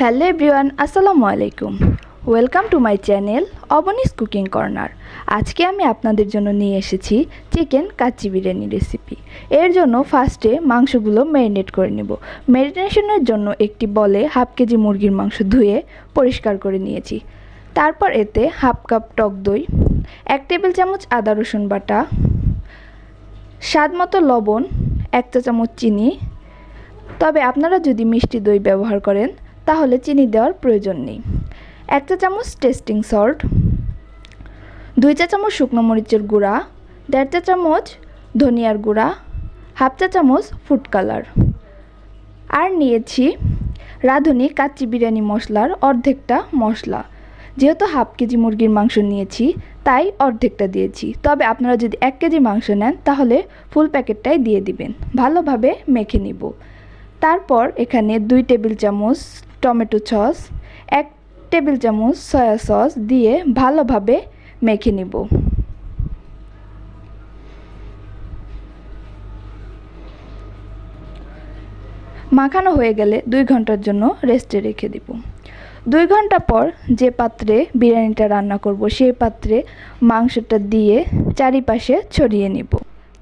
Hello everyone, আসসালামু আলাইকুম। Welcome to my channel Abonis cooking corner. আজকে আমি আপনাদের জন্য নিয়ে এসেছি চিকেন কাচ্চি বিরিয়ানি রেসিপি। এর জন্য ফার্স্টে মাংসগুলো ম্যারিনেট করে নেব। ম্যারিনেশনের জন্য একটি বলে হাফ কেজি মুরগির মাংস ধুয়ে পরিষ্কার করে নিয়েছি। তারপর এতে হাফ কাপ টক দই, এক টেবিল চামচ আদা রসুন বাটা, স্বাদ মতো লবণ, এক চা চামচ চিনি। তবে আপনারা যদি মিষ্টি দই ব্যবহার করেন তাহলে চিনি দেওয়ার প্রয়োজন নেই। এক চা চামচ টেস্টিং সল্ট দুই চা চামচ শুকনো মরিচের গুঁড়া, দেড় চা চামচ ধনিয়ার গুঁড়া, হাফ চা চামচ ফুড কালার আর নিয়েছি রাঁধুনি কাচ্চি বিরিয়ানি মশলার অর্ধেকটা মশলা। যেহেতু হাফ কেজি মুরগির মাংস নিয়েছি, তাই অর্ধেকটা দিয়েছি। তবে আপনারা যদি এক কেজি মাংস নেন, তাহলে ফুল প্যাকেটটাই দিয়ে দিবেন। ভালোভাবে মেখে নিব। তারপর এখানে দুই টেবিল চামচ টমেটো সস, এক টেবিল চামচ সয়া সস দিয়ে ভালোভাবে মেখে নিব। মাখানো হয়ে গেলে দুই ঘণ্টার জন্য রেস্টে রেখে দিব। দুই ঘণ্টা পর যে পাত্রে বিরিয়ানিটা রান্না করব, সেই পাত্রে মাংসটা দিয়ে চারিপাশে ছড়িয়ে নিব।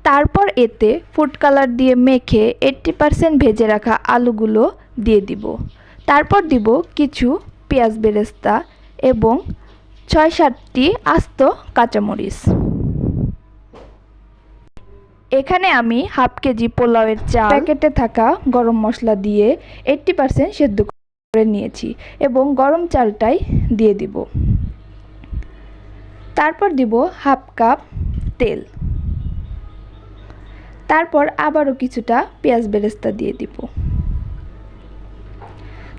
তারপর এতে ফুড কালার দিয়ে মেখে এইট্টি পারসেন্ট ভেজে রাখা আলুগুলো দিয়ে দিব। তারপর দিব কিছু পেঁয়াজ বেরেস্তা এবং ছয় সাতটি আস্ত কাঁচামরিচ। এখানে আমি হাফ কেজি পোলাওয়ের চাল প্যাকেটে থাকা গরম মশলা দিয়ে এইট্টি পারসেন্ট সেদ্ধ করে নিয়েছি এবং গরম চালটাই দিয়ে দিব। তারপর দিব হাফ কাপ তেল। তারপর আবারও কিছুটা পেঁয়াজ বেরেস্তা দিয়ে দিব।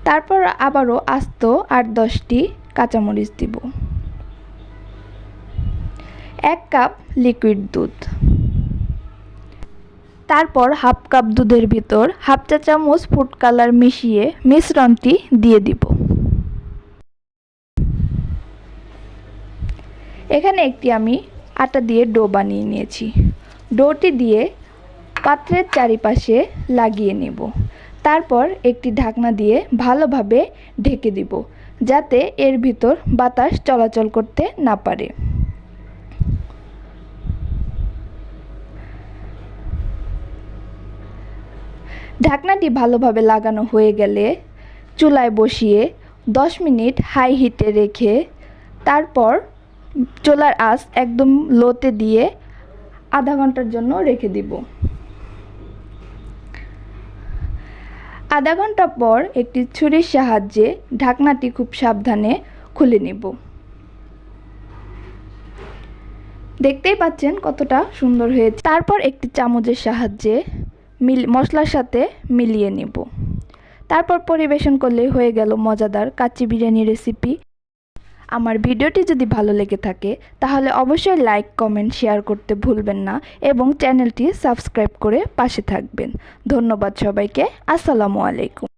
তারপর আবারও আস্ত আট দশটি কাঁচামরিচ দিব। এক কাপ লিকুইড দুধ। তারপর হাফ কাপ দুধের ভিতর হাফ চা চামচ ফুড কালার মিশিয়ে মিশ্রণটি দিয়ে দিব। এখানে একটি আমি আটা দিয়ে ডো বানিয়ে নিয়েছি। ডোটি দিয়ে পাত্রের চারিপাশে লাগিয়ে নেব। তারপর একটি ঢাকনা দিয়ে ভালোভাবে ঢেকে দিব, যাতে এর ভিতর বাতাস চলাচল করতে না পারে। ঢাকনাটি ভালোভাবে লাগানো হয়ে গেলে চুলায় বসিয়ে দশ মিনিট হাই হিটে রেখে তারপর চুলার আঁচ একদম লোতে দিয়ে আধা ঘণ্টার জন্য রেখে দিব। আধা ঘণ্টা পর একটি ছুরির সাহায্যে ঢাকনাটি খুব সাবধানে খুলে নেব। দেখতেই পাচ্ছেন কতটা সুন্দর হয়েছে। তারপর একটি চামচের সাহায্যে মিল, মশলার সাথে মিলিয়ে নেব। তারপর পরিবেশন করলে হয়ে গেল মজাদার কাচ্চি বিরিয়ানি রেসিপি আমার ভিডিওটি যদি ভালো লেগে থাকে, তাহলে অবশ্যই লাইক, কমেন্ট, শেয়ার করতে ভুলবেন না এবং চ্যানেলটি সাবস্ক্রাইব করে পাশে থাকবেন। ধন্যবাদ সবাইকে। আসসালামু আলাইকুম।